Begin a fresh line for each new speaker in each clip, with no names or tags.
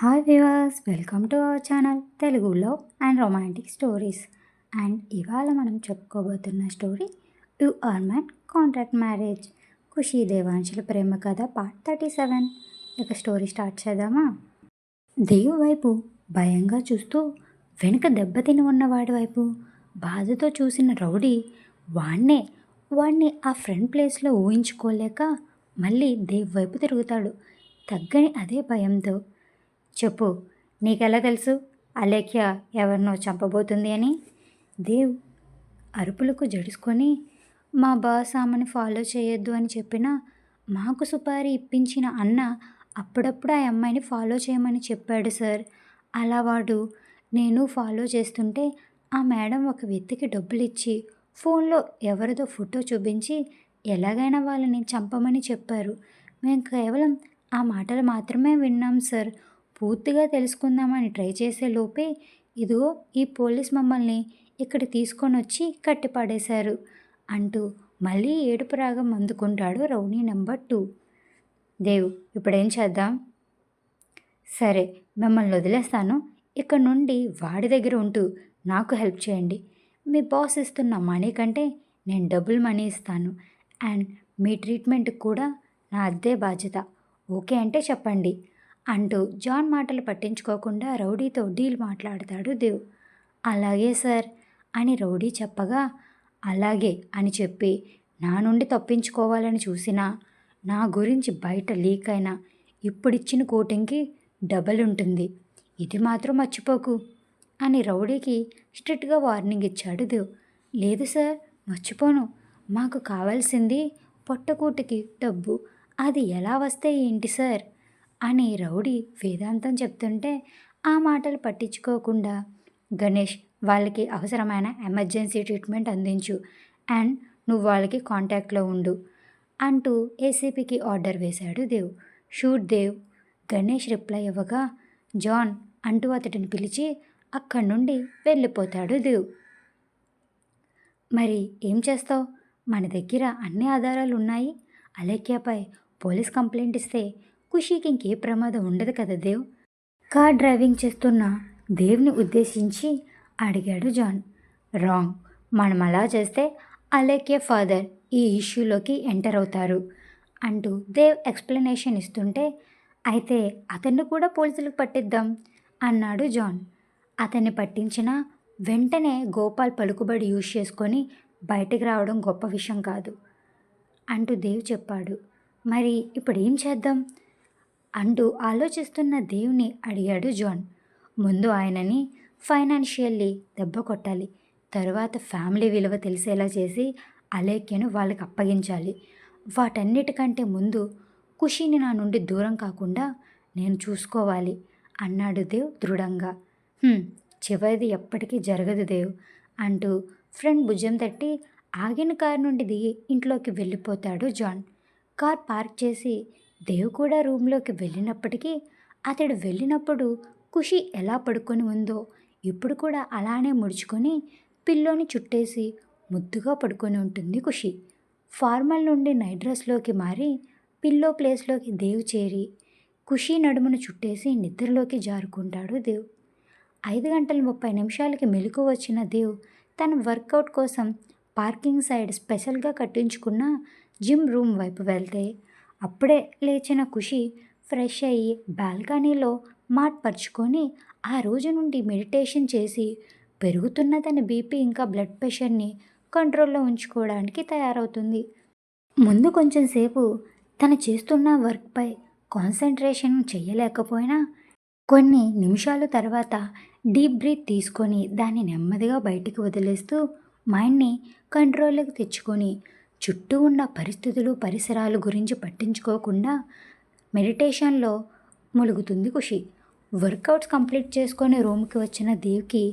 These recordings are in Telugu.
Hi viewers welcome to our channel తెలుగులో అండ్ రొమాంటిక్ స్టోరీస్ అండ్ ఇవాళ మనం చెప్పుకోబోతున్న story you are my contract marriage Khushi దేవాంశుల ప్రేమ కథ పార్ట్ థర్టీ సెవెన్ ఇక స్టోరీ స్టార్ట్ చేద్దామా? దేవు వైపు భయంగా చూస్తూ వెనుక దెబ్బతిని ఉన్నవాడి వైపు బాధతో చూసిన రౌడీ వాణ్ణే వాణ్ణి ఆ ఫ్రెండ్ ప్లేస్లో ఊహించుకోలేక మళ్ళీ దేవ్ వైపు తిరుగుతాడు. తగ్గని అదే భయంతో చెప్పు నీకెలా తెలుసు? అలేఖ్య ఎవరినో చంపబోతుంది అని. దేవ్ అరుపులకు జడుసుకొని మా బాస్ ఆమెను ఫాలో చేయొద్దు అని చెప్పిన మాకు సుపారీ ఇప్పించిన అన్న అప్పుడప్పుడు ఆ అమ్మాయిని ఫాలో చేయమని చెప్పాడు సార్. అలా వాడు నేను ఫాలో చేస్తుంటే ఆ మేడం ఒక వ్యక్తికి డబ్బులు ఇచ్చి ఫోన్లో ఎవరిదో ఫోటో చూపించి ఎలాగైనా వాళ్ళని చంపమని చెప్పారు. మేము కేవలం ఆ మాటలు మాత్రమే విన్నాం సార్. పూర్తిగా తెలుసుకుందామని ట్రై చేసే లోపే ఇదిగో ఈ పోలీస్ మమ్మల్ని ఇక్కడ తీసుకొని వచ్చి కట్టిపడేశారు అంటూ మళ్ళీ ఏడుపు రాగం అందుకుంటాడు రౌడీ నెంబర్ టూ. దేవ్ ఇప్పుడేం చేద్దాం? సరే మిమ్మల్ని వదిలేస్తాను. ఇక్కడ నుండి వాడి దగ్గర ఉంటూ నాకు హెల్ప్ చేయండి. మీ బాస్ ఇస్తున్న మనీ కంటే నేను డబుల్ మనీ ఇస్తాను అండ్ మీ ట్రీట్మెంట్ కూడా నా అద్దే బాధ్యత. ఓకే అంటే చెప్పండి. అంటూ జాన్ మాటలు పట్టించుకోకుండా రౌడీతో డీల్ మాట్లాడతాడు దేవ్. అలాగే సార్ అని రౌడీ చెప్పగా అలాగే అని చెప్పి నా నుండి తప్పించుకోవాలని చూసినా నా గురించి బయట లీక్ అయినా ఇప్పుడిచ్చిన కోటింగ్కి డబల్ ఉంటుంది. ఇది మాత్రం మర్చిపోకు అని రౌడీకి స్ట్రిక్ట్గా వార్నింగ్ ఇచ్చాడు దేవ్. లేదు సార్ మర్చిపోను. మాకు కావాల్సింది పొట్టకూటికి డబ్బు. అది ఎలా వస్తే ఏంటి సార్? అని రౌడీ వేదాంతం చెప్తుంటే ఆ మాటలు పట్టించుకోకుండా గణేష్ వాళ్ళకి అవసరమైన ఎమర్జెన్సీ ట్రీట్మెంట్ అందించు అండ్ నువ్వు వాళ్ళకి కాంటాక్ట్లో ఉండు అంటూ ఏసీపీకి ఆర్డర్ వేశాడు దేవ్. షూట్ దేవ్ గణేష్ రిప్లై ఇవ్వగా జాన్ అంటూ అతడిని పిలిచి అక్కడి నుండి వెళ్ళిపోతాడు దేవ్. మరి ఏం చేస్తావు? మన దగ్గర అన్ని ఆధారాలు ఉన్నాయి అలేఖ్యపై పోలీస్ కంప్లైంట్ ఇస్తే ఖుషీకి ఇంకే ప్రమాదం ఉండదు కదా దేవ్? కార్ డ్రైవింగ్ చేస్తున్న దేవ్ని ఉద్దేశించి అడిగాడు జాన్. రాంగ్. మనం అలా చేస్తే అలేఖ్య ఫాదర్ ఈ ఇష్యూలోకి ఎంటర్ అవుతారు అంటూ దేవ్ ఎక్స్ప్లెనేషన్ ఇస్తుంటే అయితే అతన్ని కూడా పోలీసులకు పట్టిద్దాం అన్నాడు జాన్. అతన్ని పట్టించిన వెంటనే గోపాల్ పలుకుబడి యూజ్ చేసుకొని బయటికి రావడం గొప్ప విషయం కాదు అంటూ దేవ్ చెప్పాడు. మరి ఇప్పుడు ఏం చేద్దాం? అంటూ ఆలోచిస్తున్న దేవుని అడిగాడు జాన్. ముందు ఆయనని ఫైనాన్షియల్లీ దెబ్బ కొట్టాలి. తరువాత ఫ్యామిలీ విలువ తెలిసేలా చేసి అలేఖ్యను వాళ్ళకి అప్పగించాలి. వాటన్నిటికంటే ముందు ఖుషిని నా నుండి దూరం కాకుండా నేను చూసుకోవాలి అన్నాడు దేవ్ దృఢంగా. చివరిది ఎప్పటికీ జరగదు దేవ్ అంటూ ఫ్రెండ్ భుజం తట్టి ఆగిన కారు నుండి దిగి ఇంట్లోకి వెళ్ళిపోతాడు జాన్. కార్ పార్క్ చేసి దేవ్ కూడా రూమ్లోకి వెళ్ళినప్పటికీ అతడు వెళ్ళినప్పుడు ఖుషి ఎలా పడుకొని ఉందో ఇప్పుడు కూడా అలానే ముడుచుకొని పిల్లోని చుట్టేసి ముద్దుగా పడుకొని ఉంటుంది ఖుషి. ఫార్మల్ నుండి నైట్ డ్రెస్లోకి మారి పిల్లో ప్లేస్లోకి దేవ్ చేరి ఖుషి నడుమును చుట్టేసి నిద్రలోకి జారుకుంటాడు దేవ్. ఐదు గంటల ముప్పై నిమిషాలకి మెలకు వచ్చిన దేవ్ తన వర్కౌట్ కోసం పార్కింగ్ సైడ్ స్పెషల్గా కట్టించుకున్న జిమ్ రూమ్ వైపు వెళ్తే అప్పుడే లేచిన ఖుషి ఫ్రెష్ అయ్యి బాల్కనీలో మాట్ పరుచుకొని ఆ రోజు నుండి మెడిటేషన్ చేసి పెరుగుతున్న తన బీపీ ఇంకా బ్లడ్ ప్రెషర్ని కంట్రోల్లో ఉంచుకోవడానికి తయారవుతుంది. ముందు కొంచెం సేపు తను చేస్తున్న వర్క్పై కాన్సన్ట్రేషన్ చేయలేకపోయినా కొన్ని నిమిషాల తర్వాత డీప్ బ్రీత్ తీసుకొని దాన్ని నెమ్మదిగా బయటికి వదిలేస్తూ మైండ్ని కంట్రోల్లోకి తెచ్చుకొని చుట్టూ ఉన్న పరిస్థితులు పరిసరాలు గురించి పట్టించుకోకుండా మెడిటేషన్లో ములుగుతుంది ఖుషి. వర్కౌట్స్ కంప్లీట్ చేసుకొని రూమ్కి వచ్చిన దేవ్కి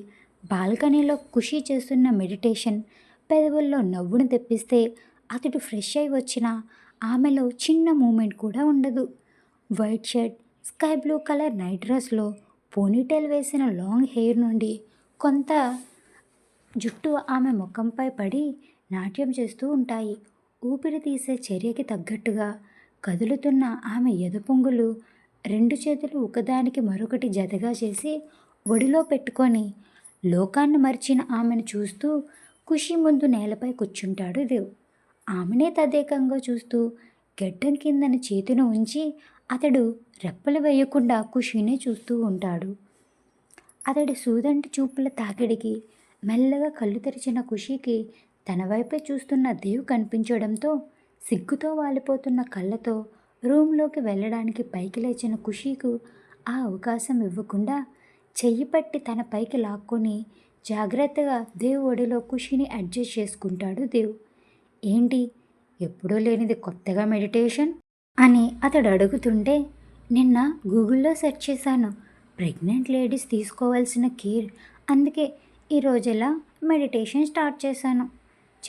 బాల్కనీలో ఖుషి చేస్తున్న మెడిటేషన్ పెదవుల్లో నవ్వును తెప్పిస్తే అతడు ఫ్రెష్ అయి వచ్చిన ఆమెలో చిన్న మూమెంట్ కూడా ఉండదు. White shirt sky blue colour night డ్రెస్లో పోనీటైల్ వేసిన లాంగ్ హెయిర్ నుండి కొంత జుట్టు ఆమె ముఖంపై పడి నాట్యం చేస్తూ ఉంటాయి. ఊపిరి తీసే చర్యకి తగ్గట్టుగా కదులుతున్న ఆమె ఎదపొంగులు రెండు చేతులు ఒకదానికి మరొకటి జతగా చేసి ఒడిలో పెట్టుకొని లోకాన్ని మరిచిన ఆమెను చూస్తూ ఖుషి ముందు నేలపై కూర్చుంటాడు దేవ్ ఆమెనే తదేకంగా చూస్తూ గడ్డం కిందన చేతిని ఉంచి అతడు రెప్పలు వేయకుండా ఖుషినే చూస్తూ ఉంటాడు. అతడి సూదంటి చూపుల తాకిడికి మెల్లగా కళ్ళు తెరిచిన ఖుషీకి తన వైపే చూస్తున్న దేవ్ కనిపించడంతో సిగ్గుతో వాలిపోతున్న కళ్ళతో రూమ్లోకి వెళ్ళడానికి పైకి లేచిన ఖుషీకు ఆ అవకాశం ఇవ్వకుండా చెయ్యి పట్టి తన పైకి లాక్కొని జాగ్రత్తగా దేవ్ ఒడిలో ఖుషిని అడ్జస్ట్ చేసుకుంటాడు దేవ్. ఏంటి? ఎప్పుడూ లేనిది కొత్తగా మెడిటేషన్? అని అతడు అడుగుతుంటే నిన్న గూగుల్లో సెర్చ్ చేశాను. ప్రెగ్నెంట్ లేడీస్ తీసుకోవాల్సిన కేర్. అందుకే ఈరోజు ఇలా మెడిటేషన్ స్టార్ట్ చేశాను.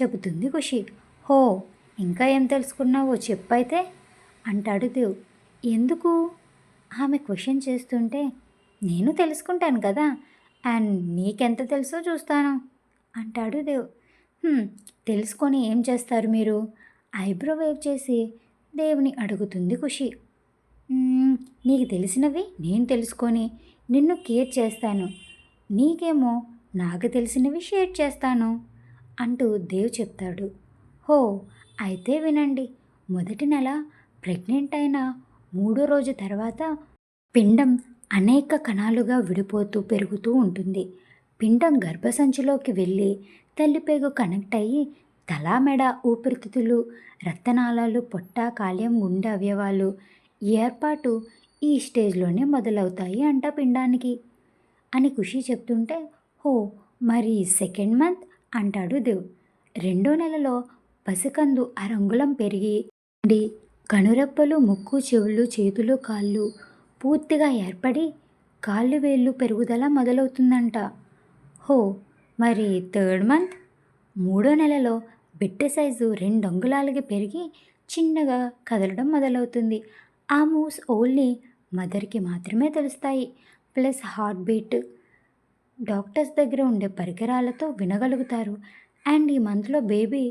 చెబుతుంది ఖుషి. హో ఇంకా ఏం తెలుసుకున్నావో చెప్పైతే? అంటాడు దేవ్. ఎందుకు? ఆమె క్వశ్చన్ చేస్తుంటే నేను తెలుసుకుంటాను కదా అండ్ నీకెంత తెలుసో చూస్తాను అంటాడు దేవ్. తెలుసుకొని ఏం చేస్తారు మీరు? ఐబ్రో వేవ్ చేసి దేవుని అడుగుతుంది ఖుషి. నీకు తెలిసినవి నేను తెలుసుకొని నిన్ను కేర్ చేస్తాను. నీకేమో నాకు తెలిసినవి షేర్ చేస్తాను అంటూ దేవ్ చెప్తాడు. హో అయితే వినండి. మొదటి నెల ప్రెగ్నెంట్ అయిన మూడో రోజు తర్వాత పిండం అనేక కణాలుగా విడిపోతూ పెరుగుతూ ఉంటుంది. పిండం గర్భసంచిలోకి వెళ్ళి తల్లిపేగు కనెక్ట్ అయ్యి తల మెడ ఊపిరితిత్తులు రక్తనాళాలు పొట్ట కాలేయం గుండె అవయవాలు ఏర్పాటు ఈ స్టేజ్లోనే మొదలవుతాయి అంట పిండానికి. అని ఖుషి చెప్తుంటే హో మరి సెకండ్ మంత్? అంటాడు దేవ్ రెండో నెలలో పసికందు అరంగుళం పెరిగి ఉండి కనురెప్పలు ముక్కు చెవులు చేతులు కాళ్ళు పూర్తిగా ఏర్పడి కాళ్ళు వేళ్ళు పెరుగుదల మొదలవుతుందంట. హో మరి థర్డ్ మంత్? మూడో నెలలో బిడ్డ సైజు రెండు అంగుళాలకి పెరిగి చిన్నగా కదలడం మొదలవుతుంది. ఆ మూవ్స్ ఓన్లీ మదర్కి మాత్రమే తెలుస్తాయి. ప్లస్ హార్ట్ బీట్ డాక్టర్స్ దగ్గర ఉండే పరికరాలతో వినగలుగుతారు. అండ్ ఈ మంత్లో బేబీ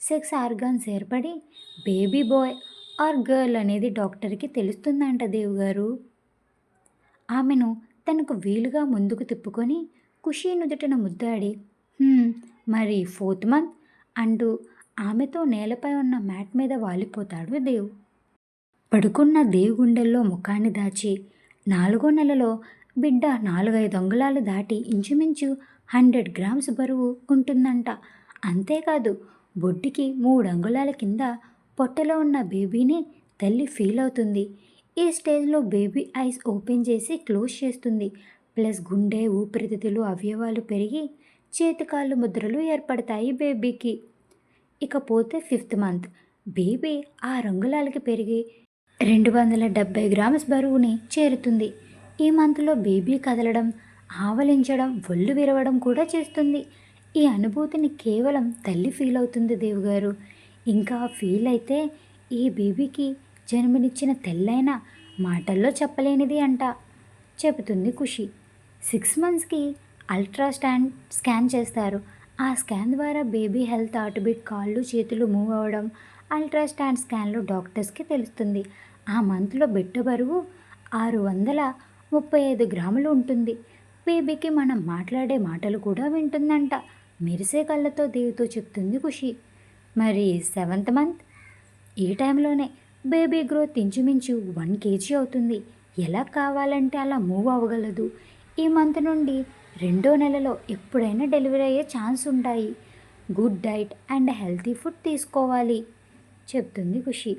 సెక్స్ ఆర్గాన్స్ ఏర్పడి బేబీ బాయ్ ఆర్ గర్ల్ అనేది డాక్టర్కి తెలుస్తుందంట దేవు గారు ఆమెను తనకు వీలుగా ముందుకు తిప్పుకొని ఖుషీ నుదుటిన ముద్దాడి మరి ఫోర్త్ మంత్? అంటూ ఆమెతో నేలపై ఉన్న మ్యాట్ మీద వాలిపోతాడు దేవ్. పడుకున్న దేవ్ గుండెల్లో ముఖాన్ని దాచి నాలుగో నెలలో బిడ్డ నాలుగైదు అంగుళాలు దాటి ఇంచుమించు హండ్రెడ్ గ్రామ్స్ బరువు ఉంటుందంట. అంతేకాదు బొడ్డుకి మూడు అంగుళాల కింద పొట్టలో ఉన్న బేబీని తల్లి ఫీల్ అవుతుంది. ఈ స్టేజ్లో బేబీ ఐస్ ఓపెన్ చేసి క్లోజ్ చేస్తుంది. ప్లస్ గుండె ఊపిరితిత్తులు అవయవాలు పెరిగి చేతికాళ్ళు ముద్రలు ఏర్పడతాయి బేబీకి. ఇకపోతే ఫిఫ్త్ మంత్. బేబీ ఆ రంగులాలకి పెరిగి రెండు వందల డెబ్బై గ్రామ్స్ బరువుని చేరుతుంది. ఈ మంత్లో బేబీ కదలడం ఆవలించడం ఒళ్ళు విరవడం కూడా చేస్తుంది. ఈ అనుభూతిని కేవలం తల్లి ఫీల్ అవుతుంది దేవుగారు. ఇంకా ఫీల్ అయితే ఈ బేబీకి జన్మనిచ్చిన తెల్లైన మాటల్లో చెప్పలేనిది అంట. చెబుతుంది ఖుషి. సిక్స్ మంత్స్కి అల్ట్రా స్టాండ్ స్కాన్ చేస్తారు. ఆ స్కాన్ ద్వారా బేబీ హెల్త్ ఆటోబిట్ కాళ్ళు చేతులు మూవ్ అవ్వడం అల్ట్రా స్టాండ్ స్కాన్లో డాక్టర్స్కి తెలుస్తుంది. ఆ మంత్లో బిడ్డ బరువు ఆరు వందల ముప్పై ఐదు గ్రాములు ఉంటుంది. బేబీకి మనం మాట్లాడే మాటలు కూడా వింటుందంట. మెరిసే కళ్ళతో దేవితో చెప్తుంది ఖుషి. మరి సెవెంత్ మంత్? ఈ టైంలోనే బేబీ గ్రోత్ ఇంచుమించు వన్ కేజీ అవుతుంది. ఎలా కావాలంటే అలా మూవ్ అవ్వగలదు. ఈ మంత్ నుండి రెండో నెలలో ఎప్పుడైనా డెలివరీ అయ్యే ఛాన్స్ ఉంటాయి. Good diet and healthy food తీసుకోవాలి చెప్తుంది ఖుషి.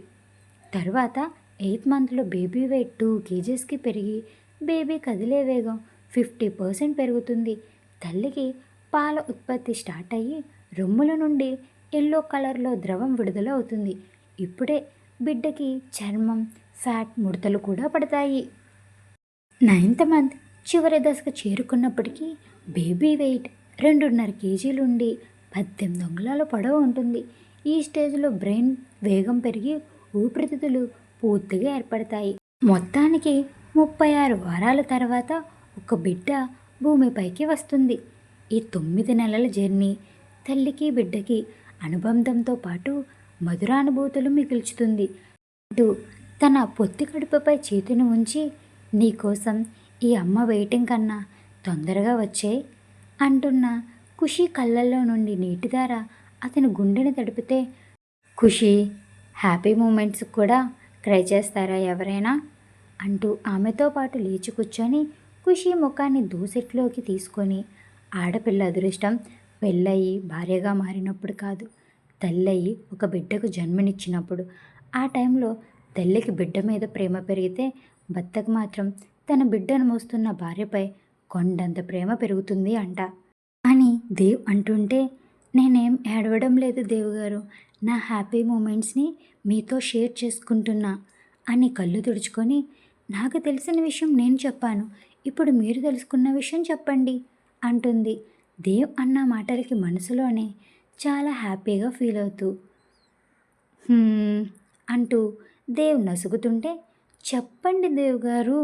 తర్వాత ఎయిత్ మంత్లో బేబీ వెయిట్ టూ కేజెస్కి పెరిగి బేబీ కదిలే వేగం ఫిఫ్టీ పర్సెంట్ పెరుగుతుంది. తల్లికి పాల ఉత్పత్తి స్టార్ట్ అయ్యి రొమ్ముల నుండి ఎల్లో కలర్లో ద్రవం విడుదల అవుతుంది ఇప్పుడే బిడ్డకి చర్మం ఫ్యాట్ ముడతలు కూడా పడతాయి. నైన్త్ మంత్ చివరి దశకు చేరుకున్నప్పటికీ బేబీ వెయిట్ రెండున్నర కేజీలు ఉండి పద్దెనిమిది అంగుళాల పొడవు ఉంటుంది. ఈ స్టేజ్లో బ్రెయిన్ వేగం పెరిగి ఊపిరితిత్తులు పూర్తిగా ఏర్పడతాయి. మొత్తానికి ముప్పై ఆరు వారాల తర్వాత ఒక బిడ్డ భూమిపైకి వస్తుంది. ఈ తొమ్మిది నెలల జర్నీ తల్లికి బిడ్డకి అనుబంధంతో పాటు మధురానుభూతులు మిగుల్చుతుంది. అటు తన పొత్తి కడుపుపై చేతిని ఉంచి నీకోసం ఈ అమ్మ వెయిటింగ్ కన్నా తొందరగా వచ్చే అంటున్న ఖుషి కళ్ళల్లో నుండి నీటి ధార అతని గుండెని తడిపితే ఖుషి హ్యాపీ మూమెంట్స్ కూడా క్రై చేస్తారా ఎవరైనా? అంటూ ఆమెతో పాటు లేచి కూర్చొని ఖుషి ముఖాన్ని దూసెట్లోకి తీసుకొని ఆడపిల్ల అదృష్టం పెళ్ళయి భార్యగా మారినప్పుడు కాదు తల్లయి ఒక బిడ్డకు జన్మనిచ్చినప్పుడు. ఆ టైంలో తల్లికి బిడ్డ మీద ప్రేమ పెరిగితే భర్తకు మాత్రం తన బిడ్డను మోస్తున్న భార్యపై కొండంత ప్రేమ పెరుగుతుంది అంట. అని దేవ్ అంటుంటే నేనేం ఏడవడం లేదు దేవ్ గారు నా హ్యాపీ మూమెంట్స్ని మీతో షేర్ చేసుకుంటున్నా అని కళ్ళు తుడుచుకొని నాకు తెలిసిన విషయం నేను చెప్పాను. ఇప్పుడు మీరు తెలుసుకున్న విషయం చెప్పండి అంటుంది. దేవ్ అన్న మాటలకి మనసులోనే చాలా హ్యాపీగా ఫీల్ అవుతూ అంటూ దేవ్ నసుగుతుంటే చెప్పండి దేవ్ గారు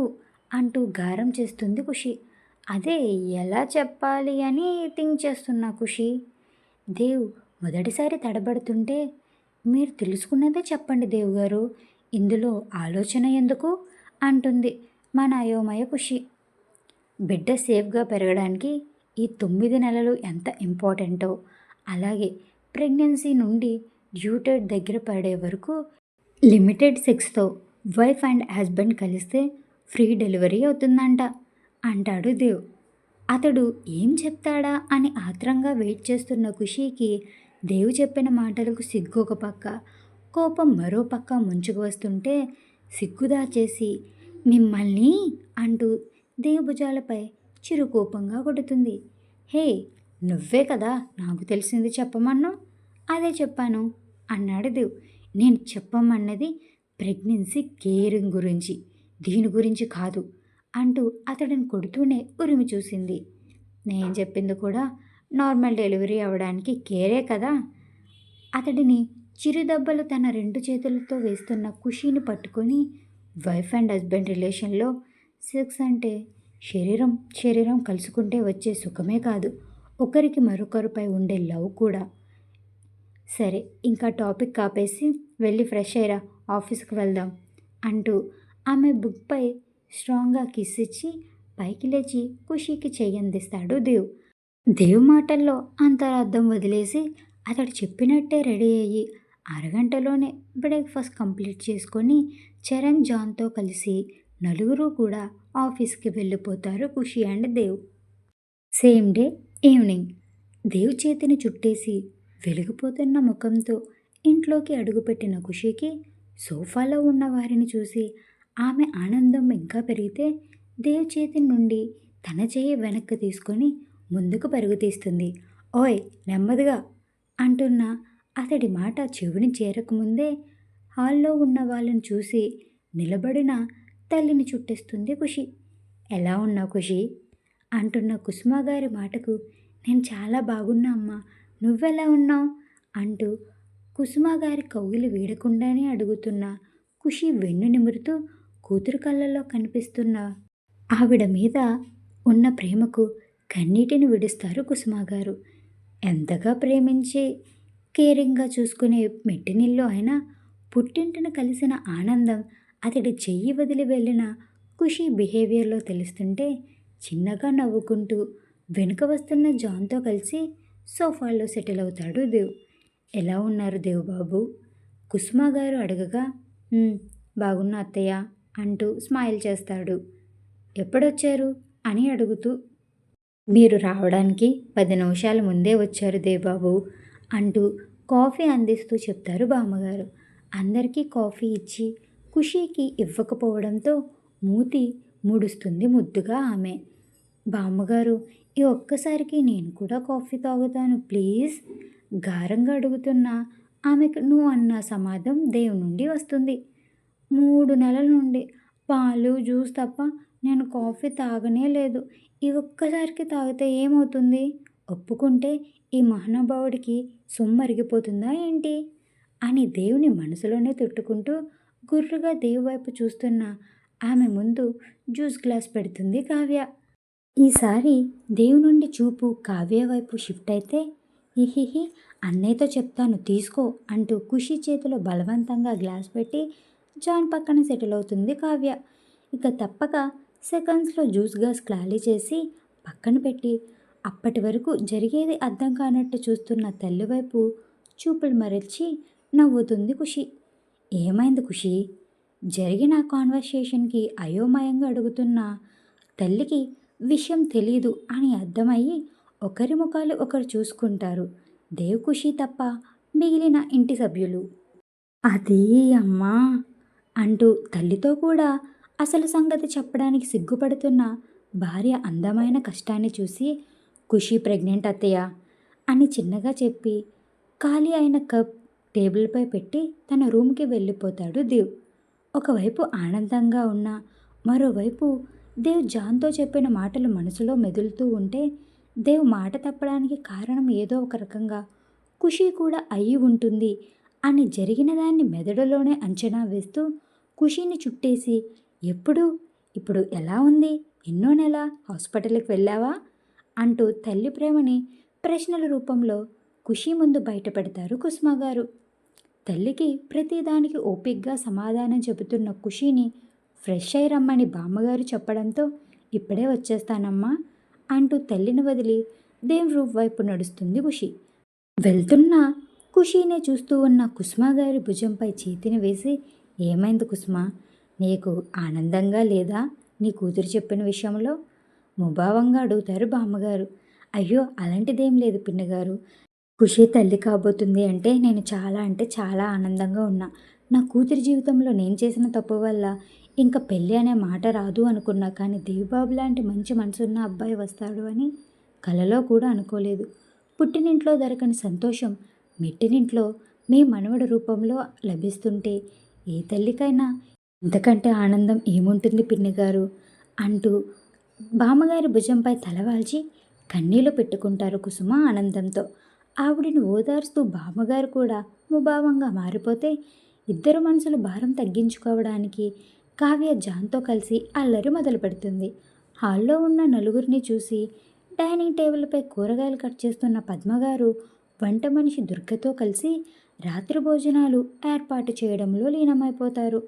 అంటూ గారం చేస్తుంది ఖుషి. అదే ఎలా చెప్పాలి అని థింక్ చేస్తున్నా ఖుషి. దేవ్ మొదటిసారి తడబడుతుంటే మీరు తెలుసుకున్నదే చెప్పండి దేవ్ గారు. ఇందులో ఆలోచన ఎందుకు? అంటుంది మన అయోమయ ఖుషి. బిడ్డ సేఫ్గా పెరగడానికి ఈ తొమ్మిది నెలలు ఎంత ఇంపార్టెంటో అలాగే ప్రెగ్నెన్సీ నుండి డ్యూటెడ్ దగ్గర పడే వరకు లిమిటెడ్ సెక్స్తో వైఫ్ అండ్ హస్బెండ్ కలిస్తే ఫ్రీ డెలివరీ అవుతుందంట అంటాడు దేవ్. అతడు ఏం చెప్తాడా అని ఆత్రంగా వెయిట్ చేస్తున్న ఖుషీకి దేవు చెప్పిన మాటలకు సిగ్గు ఒక పక్క కోపం మరో పక్క ముంచుకు వస్తుంటే సిగ్గుదా చేసి మిమ్మల్ని అంటూ దేవభుజాలపై చిరుకోపంగా కొడుతుంది. హే నువ్వే కదా నాకు తెలిసింది చెప్పమన్నావు? అదే చెప్పాను అన్నాడు దేవ్. నేను చెప్పమన్నది ప్రెగ్నెన్సీ కేరింగ్ గురించి దీని గురించి కాదు అంటూ అతడిని కొడుతూనే ఉరిమి చూసింది. నేను చెప్పింది కూడా నార్మల్ డెలివరీ అవ్వడానికి కేరే కదా? అతడిని చిరుదెబ్బలు తన రెండు చేతులతో వేస్తున్న ఖుషీని పట్టుకొని వైఫ్ అండ్ హస్బెండ్ రిలేషన్లో సెక్స్ అంటే శరీరం శరీరం కలుసుకుంటే వచ్చే సుఖమే కాదు. ఒకరికి మరొకరిపై ఉండే లవ్ కూడా. సరే ఇంకా టాపిక్ కాపేసి వెళ్ళి ఫ్రెష్ అయ్యరా ఆఫీస్కి వెళ్దాం అంటూ ఆమె బుక్పై స్ట్రాంగ్గా కిస్ ఇచ్చి పైకి లేచి ఖుషీకి చెయ్యందిస్తాడు దేవ్. దేవ్ మాటల్లో అంతరార్థం వదిలేసి అతడు చెప్పినట్టే రెడీ అయ్యి అరగంటలోనే బ్రేక్ఫాస్ట్ కంప్లీట్ చేసుకొని చరణ్ జాన్తో కలిసి నలుగురు కూడా ఆఫీస్కి వెళ్ళిపోతారు Khushi and Dev. Same day evening. Dev చేతిని చుట్టేసి వెలిగిపోతున్న ముఖంతో ఇంట్లోకి అడుగుపెట్టిన ఖుషికి సోఫాలో ఉన్న వారిని చూసి ఆమె ఆనందం ఇంకా పెరిగితే దేవ్ చేతి నుండి తన చేయి వెనక్కి తీసుకొని ముందుకు పరుగు తీస్తుంది. ఓయ్ నెమ్మదిగా అంటున్న అతడి మాట చెవిని చేరకముందే హాల్లో ఉన్న వాళ్ళని చూసి నిలబడిన తల్లిని చుట్టేస్తుంది ఖుషి. ఎలా ఉన్నావు ఖుషి అంటున్న కుసుమ గారి మాటకు నేను చాలా బాగున్నా అమ్మా. నువ్వెలా ఉన్నావు అంటూ కుసుమ గారి కౌగిలి వీడకుండానే అడుగుతున్న ఖుషి వెన్ను నిమురుతూ కూతురు కళ్ళల్లో కనిపిస్తున్న ఆవిడ మీద ఉన్న ప్రేమకు కన్నీటిని విడుస్తారు కుసుమ గారు. ఎంతగా ప్రేమించి కేరింగ్గా చూసుకునే మెట్టినిల్లు అయినా పుట్టింటిన కలిసిన ఆనందం అతడి చెయ్యి వదిలి వెళ్ళిన ఖుషి బిహేవియర్లో తెలుస్తుంటే చిన్నగా నవ్వుకుంటూ వెనుక వస్తున్న జాన్తో కలిసి సోఫాలో సెటిల్ అవుతాడు దేవ్. ఎలా ఉన్నారు దేవ్ బాబు? కుసుమ గారు అడగగా బాగున్న అత్తయ్య అంటూ స్మైల్ చేస్తాడు. ఎప్పుడొచ్చారు? అని అడుగుతూ మీరు రావడానికి పది నిమిషాల ముందే వచ్చారు దేబాబు అంటూ కాఫీ అందిస్తూ చెప్తారు బామ్మగారు. అందరికీ కాఫీ ఇచ్చి ఖుషీకి ఇవ్వకపోవడంతో మూతి ముడుస్తుంది ముద్దుగా ఆమె. బామ్మగారు ఈ ఒక్కసారికి నేను కూడా కాఫీ తాగుతాను ప్లీజ్. గారంగా అడుగుతున్న ఆమెకు నువ్వు అన్న సమాధం దేవు నుండి వస్తుంది. మూడు నెలల నుండి పాలు జ్యూస్ తప్ప నేను కాఫీ తాగనే లేదు. ఈ ఒక్కసారికి తాగితే ఏమవుతుంది? ఒప్పుకుంటే ఈ మహానుభావుడికి సొమ్మరిగిపోతుందా ఏంటి? అని దేవుని మనసులోనే తిట్టుకుంటూ గుర్రుగా దేవు వైపు చూస్తున్న ఆమె ముందు జ్యూస్ గ్లాస్ పెడుతుంది కావ్య. ఈసారి దేవు నుండి చూపు కావ్య వైపు షిఫ్ట్ అయితే ఇహిహి అన్నయ్యతో చెప్తాను తీసుకో అంటూ ఖుషి చేతిలో బలవంతంగా గ్లాస్ పెట్టి జాన్ పక్కన సెటిల్ అవుతుంది కావ్య. ఇక తప్పక సెకండ్స్లో జ్యూస్ గ్లాస్ ఖాళీ చేసి పక్కన పెట్టి అప్పటి వరకు జరిగేది అర్థం కానట్టు చూస్తున్న తల్లివైపు చూపులు మరల్చి నవ్వుతుంది ఖుషి. ఏమైంది ఖుషి? జరిగిన కాన్వర్సేషన్కి అయోమయంగా అడుగుతున్న తల్లికి విషయం తెలీదు అని అర్థమయ్యి ఒకరి ముఖాలు ఒకరు చూసుకుంటారు. దేవ్ ఖుషి తప్ప మిగిలిన ఇంటి సభ్యులు. అది అమ్మా! అంటూ తల్లితో కూడా అసలు సంగతి చెప్పడానికి సిగ్గుపడుతున్న భార్య అందమైన కష్టాన్ని చూసి ఖుషి ప్రెగ్నెంట్ అత్తయ్య? అని చిన్నగా చెప్పి ఖాళీ అయిన కప్ టేబుల్పై పెట్టి తన రూమ్కి వెళ్ళిపోతాడు దేవ్. ఒకవైపు ఆనందంగా ఉన్న మరోవైపు దేవ్ జాన్తో చెప్పిన మాటలు మనసులో మెదులుతూ ఉంటే దేవ్ మాట తప్పడానికి కారణం ఏదో ఒక రకంగా ఖుషి కూడా అయి ఉంటుంది అని జరిగిన దాన్ని మెదడులోనే అంచనా వేస్తూ ఖుషిని చుట్టేసి ఎప్పుడు? ఇప్పుడు ఎలా ఉంది? ఎన్నో నెల? హాస్పిటల్కి వెళ్ళావా? అంటూ తల్లి ప్రేమని ప్రశ్నల రూపంలో ఖుషి ముందు బయటపెడతారు కుసుమ గారు. తల్లికి ప్రతిదానికి ఓపిక్గా సమాధానం చెబుతున్న ఖుషిని ఫ్రెష్ అయి రమ్మని బామ్మగారు చెప్పడంతో ఇప్పుడే వచ్చేస్తానమ్మా అంటూ తల్లిని వదిలి దేవ్ రూప్ వైపు నడుస్తుంది ఖుషి. వెళ్తున్న ఖుషీనే చూస్తూ ఉన్న కుసుమ గారి భుజంపై చేతిని వేసి ఏమైంది కుసుమ? నీకు ఆనందంగా లేదా? నీ కూతురు చెప్పిన విషయంలో ముభావంగా అడుగుతారు బామ్మగారు. అయ్యో అలాంటిదేం లేదు పిన్నగారు. ఖుషి తల్లి కాబోతుంది అంటే నేను చాలా అంటే చాలా ఆనందంగా ఉన్నా. నా కూతురి జీవితంలో నేను చేసిన తప్పు వల్ల ఇంకా పెళ్ళి అనే మాట రాదు అనుకున్నా కానీ దేవిబాబు లాంటి మంచి మనసున్న అబ్బాయి వస్తాడు అని కలలో కూడా అనుకోలేదు. పుట్టినింట్లో దొరకని సంతోషం మెట్టినింట్లో మీ మనవడి రూపంలో లభిస్తుంటే ఏ తల్లికైనా ఇంతకంటే ఆనందం ఏముంటుంది పిన్నిగారు? అంటూ బామ్మగారి భుజంపై తలవాల్చి కన్నీళ్ళు పెట్టుకుంటారు కుసుమ ఆనందంతో. ఆవిడని ఓదార్స్తూ బామ్మగారు కూడా ముభావంగా మారిపోతే ఇద్దరు మనసులు భారం తగ్గించుకోవడానికి కావ్య జాన్తో కలిసి అల్లరి మొదలు పెడుతుంది హాల్లో ఉన్న నలుగురిని చూసి డైనింగ్ టేబుల్పై కూరగాయలు కట్ చేస్తున్న పద్మగారు వంట మనిషి దుర్గతో కలిసి రాత్రి భోజనాలు ఏర్పాటు చేయడంలో లీనమైపోతారు.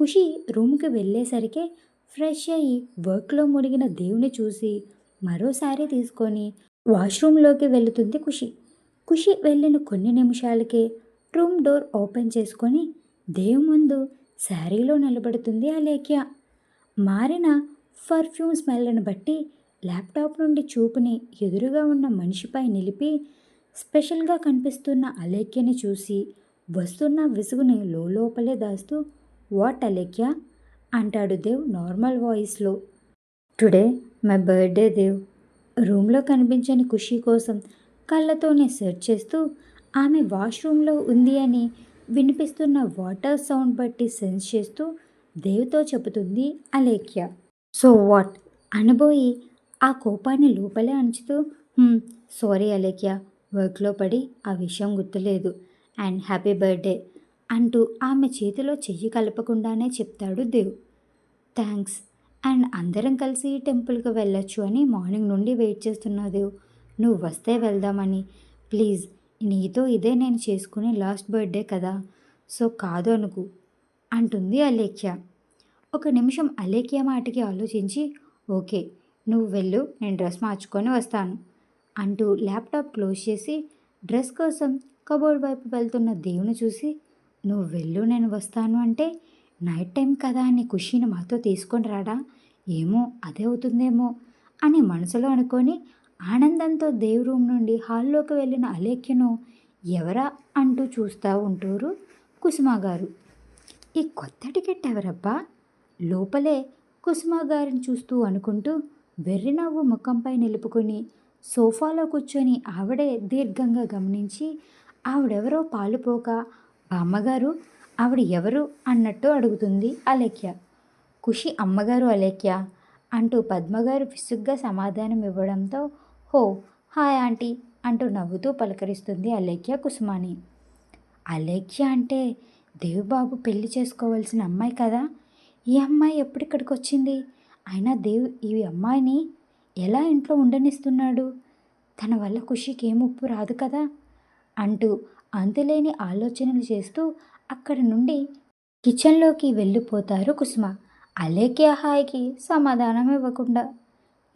ఖుషి రూమ్కి వెళ్ళేసరికి ఫ్రెష్ అయ్యి వర్క్లో మునిగిన దేవుని చూసి మరోసారి తీసుకొని వాష్రూమ్లోకి వెళుతుంది ఖుషి. ఖుషి వెళ్ళిన కొన్ని నిమిషాలకే రూమ్ డోర్ ఓపెన్ చేసుకొని దేవు ముందు శారీలో నిలబడుతుంది అలేఖ్య. మారిన పర్ఫ్యూమ్ స్మెల్ని బట్టి ల్యాప్టాప్ నుండి చూపుని ఎదురుగా ఉన్న మనిషిపై నిలిపి స్పెషల్గా కనిపిస్తున్న అలేఖ్యని చూసి వస్తున్న విసుగుని లోపలే దాస్తూ వాట్ అలేఖ్య? అంటాడు దేవ్ నార్మల్ వాయిస్లో. Today my birthday Dev. రూమ్లో కనిపించని ఖుషి కోసం కళ్ళతోనే సెర్చ్ చేస్తూ ఆమె వాష్రూమ్లో ఉంది అని వినిపిస్తున్న వాటర్ సౌండ్ బట్టి సెన్స్ చేస్తూ దేవ్తో చెబుతుంది అలేఖ్య. So what? అనబోయి ఆ కోపాన్ని లోపలే అణుచుతూ సారీ అలేఖ్య వర్క్లో పడి ఆ విషయం గుర్తులేదు. And happy birthday. అంటూ ఆమె చేతిలో చెయ్యి కలపకుండానే చెప్తాడు దేవ్. థ్యాంక్స్ అండ్ అందరం కలిసి టెంపుల్కి వెళ్ళొచ్చు అని మార్నింగ్ నుండి వెయిట్ చేస్తున్నా దేవ్. నువ్వు వస్తే వెళ్దామని. ప్లీజ్ నీతో ఇదే నేను చేసుకునే లాస్ట్ బర్త్డే కదా. సో కాదు అనుకు అంటుంది అలేఖ్య. ఒక నిమిషం అలేఖ్య మాటకి ఆలోచించి ఓకే నువ్వు వెళ్ళు నేను డ్రెస్ మార్చుకొని వస్తాను అంటూ ల్యాప్టాప్ క్లోజ్ చేసి డ్రెస్ కోసం కబోర్డ్ వైపు వెళ్తున్న దేవుని చూసి నువ్వు వెళ్ళు నేను వస్తాను అంటే నైట్ టైం కదా అని ఖుషీని మాతో తీసుకొని రాడా? ఏమో అదే అవుతుందేమో అని మనసులో అనుకొని ఆనందంతో దేవ్ రూమ్ నుండి హాల్లోకి వెళ్ళిన అలేఖ్యను ఎవరా అంటూ చూస్తూ ఉంటారు కుసుమ గారు. ఈ కొత్త టికెట్ ఎవరబ్బా? లోపలే కుసుమ గారిని చూస్తూ అనుకుంటూ వెర్రినవ్వు ముఖంపై నిలుపుకొని సోఫాలో కూర్చొని ఆవిడే దీర్ఘంగా గమనించి ఆవిడెవరో పాలుపోక బామ్మగారు ఆవిడ ఎవరు? అన్నట్టు అడుగుతుంది అలేఖ్య. ఖుషి అమ్మగారు అలేఖ్య అంటూ పద్మగారు విసుగ్గా సమాధానం ఇవ్వడంతో హో హాయ్ ఆంటీ అంటూ నవ్వుతూ పలకరిస్తుంది అలేఖ్య కుసుమాని. అలేఖ్య అంటే దేవుబాబు పెళ్ళి చేసుకోవాల్సిన అమ్మాయి కదా? ఈ అమ్మాయి ఎప్పుడిక్కడికి వచ్చింది అయినా దేవు ఈ అమ్మాయిని ఎలా ఇంట్లో ఉండనిస్తున్నాడు? తన వల్ల ఖుషికి ఏం ఉప్పు రాదు కదా? అంటూ అంతులేని ఆలోచనలు చేస్తూ అక్కడి నుండి కిచెన్లోకి వెళ్ళిపోతారు కుసుమ. అలేఖ్య హాయికి సమాధానం ఇవ్వకుండా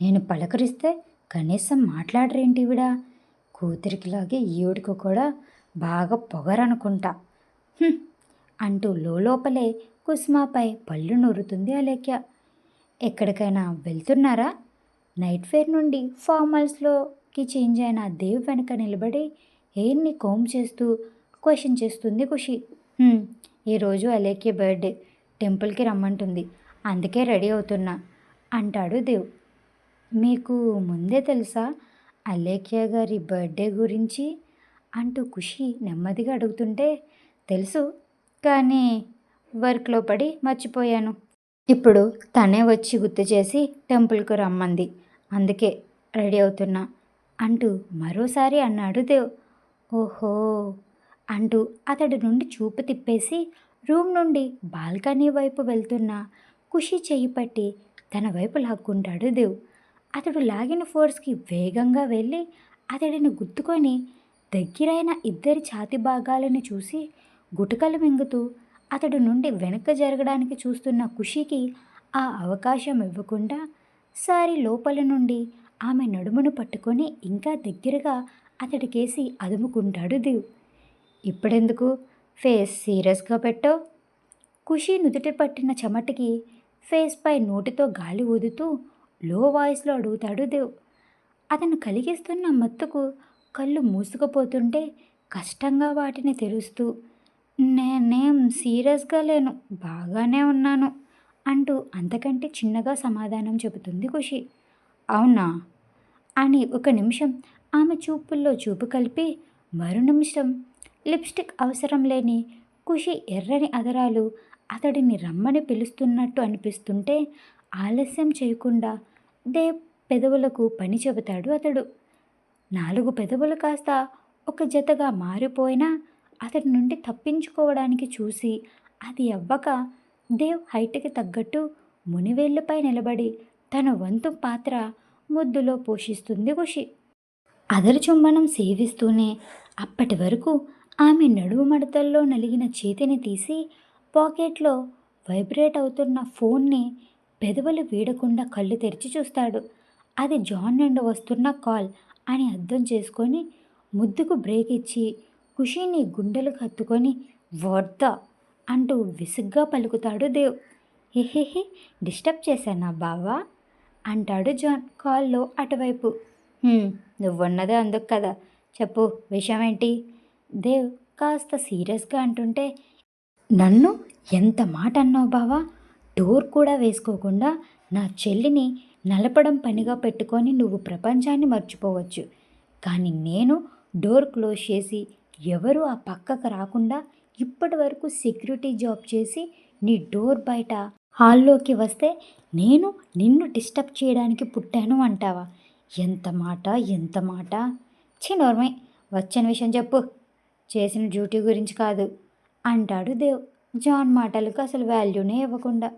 నేను పలకరిస్తే కనీసం మాట్లాడరేంటివిడ కూతురికిలాగే ఈవిడికి కూడా బాగా పొగరనుకుంటా. అంటూ లోపలే కుసుమాపై పళ్ళు నూరుతుంది అలేఖ్య. ఎక్కడికైనా వెళ్తున్నారా? నైట్ ఫేర్ నుండి ఫార్మల్స్లోకి చేంజ్ అయిన దేవ్ వెనక నిలబడి హెయిర్ని కోమ్ చేస్తూ? క్వశ్చన్ చేస్తుంది ఖుషి. ఈరోజు అలేఖ్య బర్త్డే టెంపుల్కి రమ్మంటుంది. అందుకే రెడీ అవుతున్నా అంటాడు దేవ్. మీకు ముందే తెలుసా? అలేఖ్య గారి బర్త్డే గురించి? అంటూ ఖుషి నెమ్మదిగా అడుగుతుంటే తెలుసు కానీ వర్క్లో పడి మర్చిపోయాను. ఇప్పుడు తనే వచ్చి గుర్తు చేసి టెంపుల్కు రమ్మంది. అందుకే రెడీ అవుతున్నా అంటూ మరోసారి అన్నాడు దేవ్. ఓహో! అంటూ అతడి నుండి చూపు తిప్పేసి రూమ్ నుండి బాల్కనీ వైపు వెళ్తున్న ఖుషి చెయ్యి పట్టి తన వైపు లాక్కుంటాడు దేవ్. అతడు లాగిన ఫోర్స్కి వేగంగా వెళ్ళి అతడిని గుద్దుకొని దగ్గరైన ఇద్దరి ఛాతి భాగాలను చూసి గుటకలు మింగుతూ అతడు నుండి వెనక జరగడానికి చూస్తున్న ఖుషికి ఆ అవకాశం ఇవ్వకుండా సారి లోపల నుండి ఆమె నడుమును పట్టుకొని ఇంకా దగ్గరగా అతడికేసి అదుముకుంటాడు దేవ్. ఇప్పుడెందుకు? ఫేస్ సీరియస్గా పెట్టో. ఖుషి నుదుట పట్టిన చెమటకి ఫేస్పై నోటితో గాలి ఊదుతూ లో వాయిస్లో అడుగుతాడు దేవ్. అతను కలిగిస్తున్న మత్తుకు కళ్ళు మూసుకుపోతుంటే కష్టంగా వాటిని తెరుస్తూ నేనేం సీరియస్గా లేను బాగానే ఉన్నాను అంటూ అంతకంటే చిన్నగా సమాధానం చెబుతుంది ఖుషి. అవునా? అని ఒక నిమిషం ఆమె చూపుల్లో చూపు కలిపి మరు నిమిషం. లిప్స్టిక్ అవసరం లేని ఖుషి ఎర్రని అదరాలు అతడిని రమ్మని పిలుస్తున్నట్టు అనిపిస్తుంటే ఆలస్యం చేయకుండా దేవ్ పెదవులకు పని చెబుతాడు అతడు. నాలుగు పెదవులు కాస్త ఒక జతగా మారిపోయినా అతడి నుండి తప్పించుకోవడానికి చూసి అది అవ్వక దేవ్ హైట్కి తగ్గట్టు మునివేళ్ళపై నిలబడి తన వంతు పాత్ర ముద్దులో పోషిస్తుంది ఖుషి అదరు చుంబనం సేవిస్తూనే అప్పటి వరకు ఆమె నడుము మడతల్లో నలిగిన చేతిని తీసి పాకెట్లో వైబ్రేట్ అవుతున్న ఫోన్ని పెదవులు వీడకుండా కళ్ళు తెరిచి చూస్తాడు. అది జాన్ నుండి వస్తున్న కాల్ అని అర్థం చేసుకొని ముద్దుకు బ్రేక్ ఇచ్చి ఖుషీని గుండెలు కత్తుకొని వర్ద అంటూ విసుగ్గా పలుకుతాడు దేవ్. హెహెహి డిస్టర్బ్ చేశానా బావా? అంటాడు జాన్ కాల్లో అటువైపు. నువ్వున్నదే అందుకు కదా. చెప్పు విషయం ఏంటి దేవ్ కాస్త సీరియస్గా అంటుంటే నన్ను ఎంత మాట అన్నావు బావా? డోర్ కూడా వేసుకోకుండా నా చెల్లిని నలపడం పనిగా పెట్టుకొని నువ్వు ప్రపంచాన్ని మర్చిపోవచ్చు. కానీ నేను డోర్ క్లోజ్ చేసి ఎవరు ఆ పక్కకు రాకుండా ఇప్పటి వరకు సెక్యూరిటీ జాబ్ చేసి నీ డోర్ బయట హాల్లోకి వస్తే నేను నిన్ను డిస్టర్బ్ చేయడానికి పుట్టాను అంటావా? ఎంత మాట ఎంత మాట? చిన్నోర్మై వచ్చిన విషయం చెప్పు. చేసిన డ్యూటీ గురించి కాదు అంటాడు దేవ్. జాన్ మాటలకు అసలు వాల్యూనే ఇవ్వకుండా.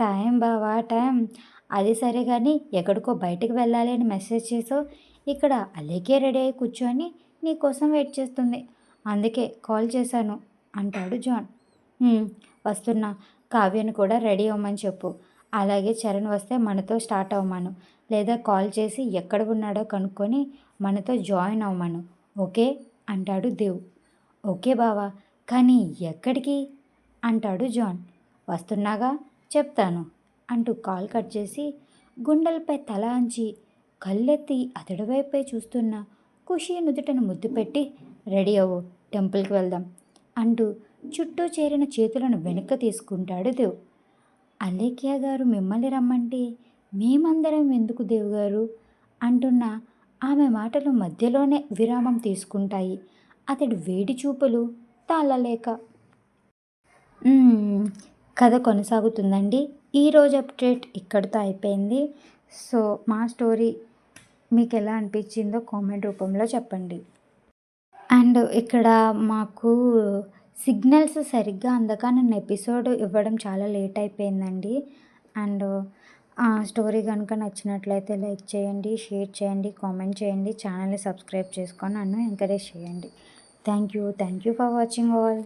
టైం బావా టైం. అది సరే కానీ ఎక్కడికో బయటకు వెళ్ళాలి అని మెసేజ్ చేసావు ఇక్కడ అలేకే రెడీ అయి కూర్చొని నీ కోసం వెయిట్ చేస్తుంది. అందుకే కాల్ చేశాను అంటాడు జాన్. వస్తున్నా కావ్యను కూడా రెడీ అవ్వమని చెప్పు. అలాగే చరణ్ వస్తే మనతో స్టార్ట్ అవ్వమను. లేదా కాల్ చేసి ఎక్కడ ఉన్నాడో కనుక్కొని మనతో జాయిన్ అవ్వమను. ఓకే? అంటాడు దేవ్. ఓకే బావా. కానీ ఎక్కడికి? అంటాడు జాన్. వస్తున్నాగా? చెప్తాను. అంటూ కాల్ కట్ చేసి గుండెలపై తల అంచి కళ్ళెత్తి అతడి వైపే చూస్తున్న ఖుషి నుదుటను ముద్దు పెట్టి రెడీ అవ్వు టెంపుల్కి వెళ్దాం అంటూ చుట్టూ చేరిన చేతులను వెనక్కి తీసుకుంటాడు దేవ్. అలేఖ్య గారు మిమ్మల్ని రమ్మంటే మేమందరం ఎందుకు దేవుగారు? అంటున్న ఆమె మాటలు మధ్యలోనే విరామం తీసుకుంటాయి. అతడి వేడి చూపులు తాళలేక కథ కొనసాగుతుందండి. ఈరోజు అప్డేట్ ఇక్కడితో అయిపోయింది. సో మా స్టోరీ మీకు ఎలా అనిపించిందో కామెంట్ రూపంలో చెప్పండి. అండ్ ఇక్కడ మాకు సిగ్నల్స్ సరిగ్గా అందక నేను ఎపిసోడ్ ఇవ్వడం చాలా లేట్ అయిపోయిందండి. అండ్ ఆ స్టోరీ కనుక నచ్చినట్లయితే లైక్ చేయండి షేర్ చేయండి కామెంట్ చేయండి ఛానల్ని సబ్స్క్రైబ్ చేసుకొని నన్ను ఎంకరేజ్ చేయండి. Thank you. Thank you for watching all.